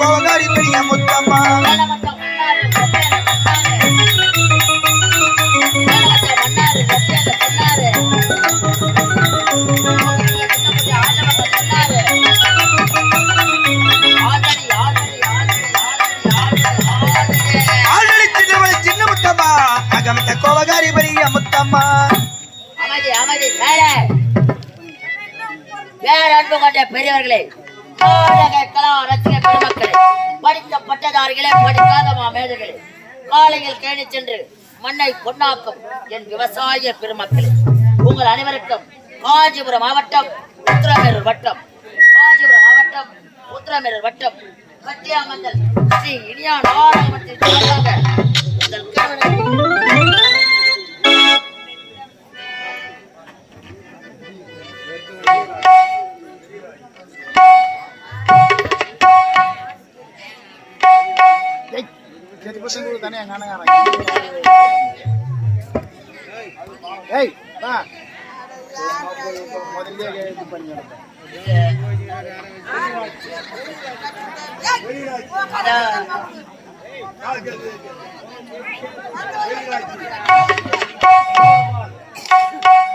அகமத்த பெரிய முத்தம்மா கோவகாரி பெரிய முத்தம்மா அமைதி அமைதி வேற. வேற அன்பு கொண்ட பெரியவர்களே நாடக ரசிக பெருமக்களே படித்த பட்டதாரிகளே படிக்காத மாமேதைகளே. காலையில் கேணி சென்று மண்ணை பொன்னாக்கும் என் விவசாய பெருமக்களே. உங்கள் அனைவருக்கும் காஞ்சிபுரம் மாவட்டம் உத்திரமேரூர் வட்டம். காஞ்சிபுரம் மாவட்டம் உத்திரமேரூர் வட்டம். கத்தியாமந்தல் ஸ்ரீ இனியா நாராயணத்தின்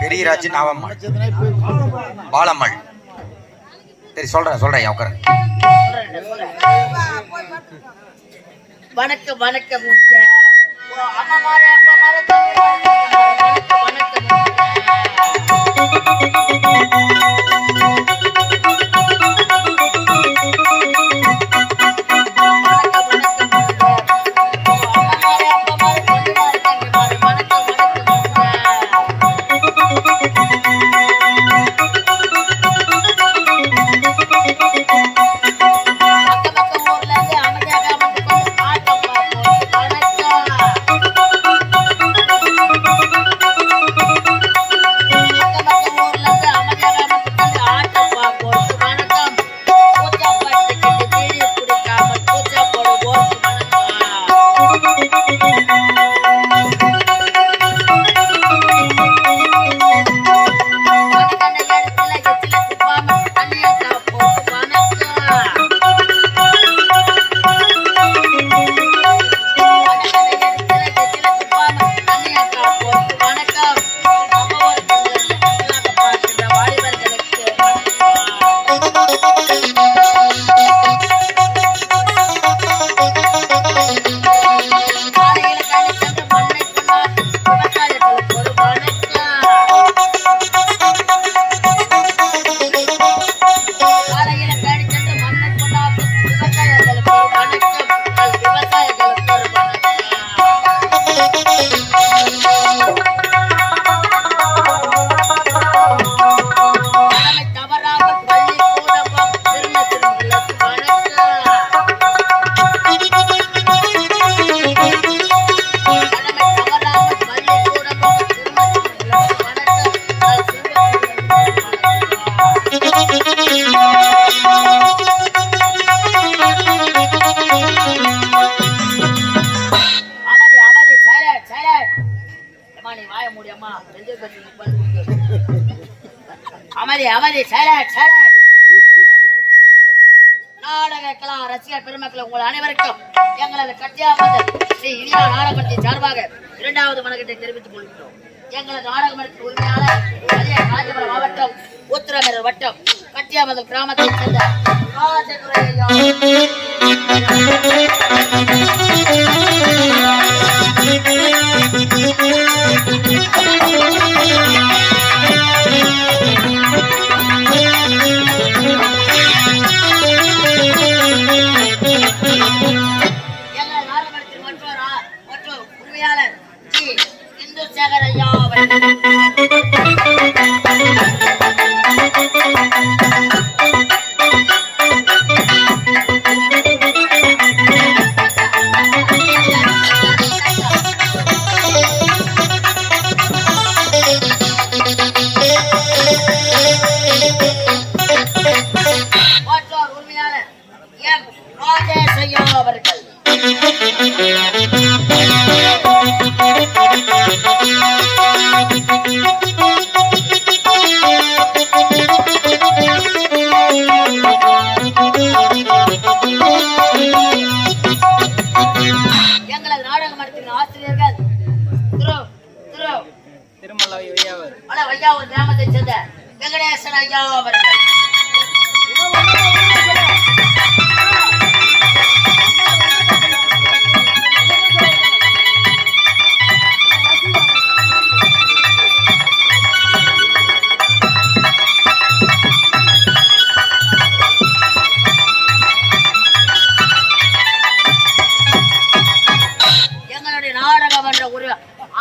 பெரியராஜின் அவம்மாள் பாலம்மாள். சரி சொல்றேன் சொல்றேன் உட்கார வணக்கம் வணக்கம் அம்மா மாறே, அப்பா மாறே, அமதி அமதி சைலண்ட் சைலண்ட் நாடக கலா ரசிகர் பெருமக்கள் உங்கள் அனைவருக்கும் எங்களது கட்டியாமதர் ஸ்ரீ இனியா நாடகத்தின் சார்பாக இரண்டாவது வணக்கத்தை தெரிவித்துக் கொள்கிறோம். எங்களது நாடகமன்றத்தின் உரிமையாளர் காஞ்சிபுரம் மாவட்டம் உத்திரமேரூர் வட்டம் கட்டியாமதல் கிராமத்தைச் சேர்ந்த ராஜதுரை ஐயா அவர்கள்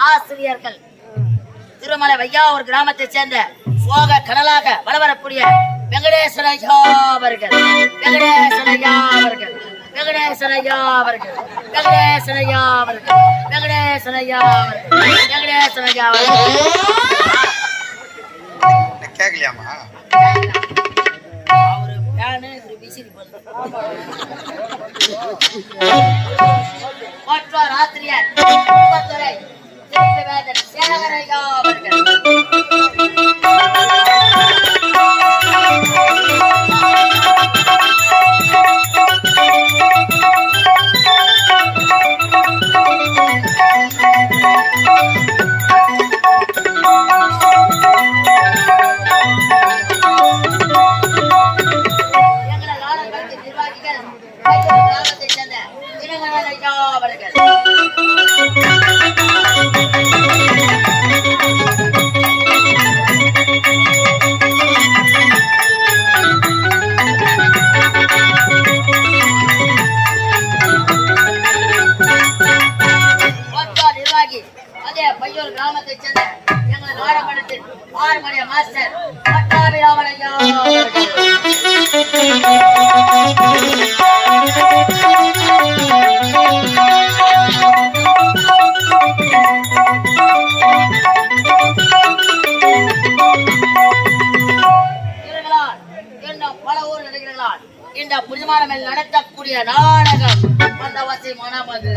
ஆசிரியர்கள் திருமலை வையா ஒரு கிராமத்தை சேர்ந்த போக கடலாக வளவரக்கூடிய வெங்கடேஸ்வரையா அவர்கள். வெங்கடேஸ்வரையா அவர்கள். வெங்கடேஸ்வரையா அவர்கள். வெங்கடேஸ்வரையா அவர்கள். வெங்கடேஸ்வரையா அவர்கள். வெங்கடேஸ்வரையா அவர்கள். கேட்கலையாமா அவரு பேனு இப்படி விசிறி போட்டு ராத்திரியார். சேவகன் சேவகரையா அவர்கள் மாஸ்டர் பட்டாபி ராமலையா இந்த நடத்தக்கூடிய நாடகம் வந்தவாசி வசதி மனமது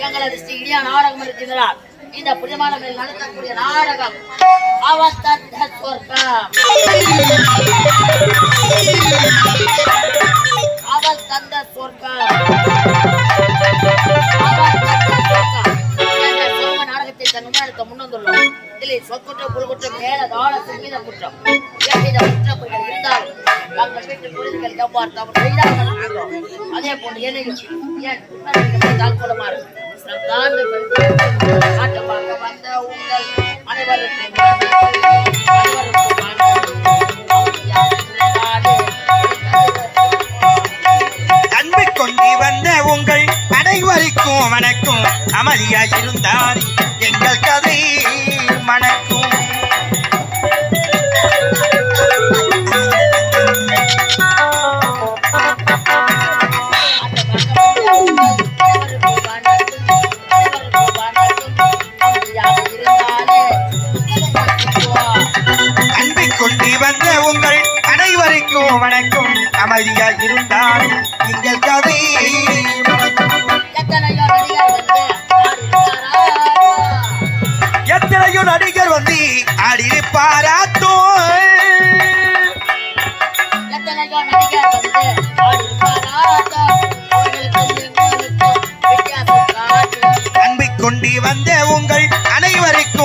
எங்களது ஸ்ரீ இந்தியா நாடகம் இருக்கிறார் இந்த புனிதமான நடத்தக்கூடிய நாடகம் அவர் சொர்க்கம் அவர் தந்த சொர்க்கம் நாடகத்தை தன் முன்வந்துள்ளோம் இதில் சொற்குற்றம் குழுக்குற்றம் மேல தாள சங்கீத குற்றம். குற்றங்கள் இருந்தாலும் வீட்டு அதே போன்று என்னையும் வந்த உங்கள் அனைவருக்கும் வணக்கம். அன்பு கொண்டு வந்த உங்கள் அனைவருக்கும் வணக்கம் அமளியா இருந்தார் எங்கள் கதை மணக்கும் வணக்கம் அமைதியா இருந்தார் எங்கள் கதை எத்தனையோ நடிகர் வந்து ஆடிருப்பாராத்தோ அன்பு கொண்டு வந்த உங்கள் அனைவருக்கும்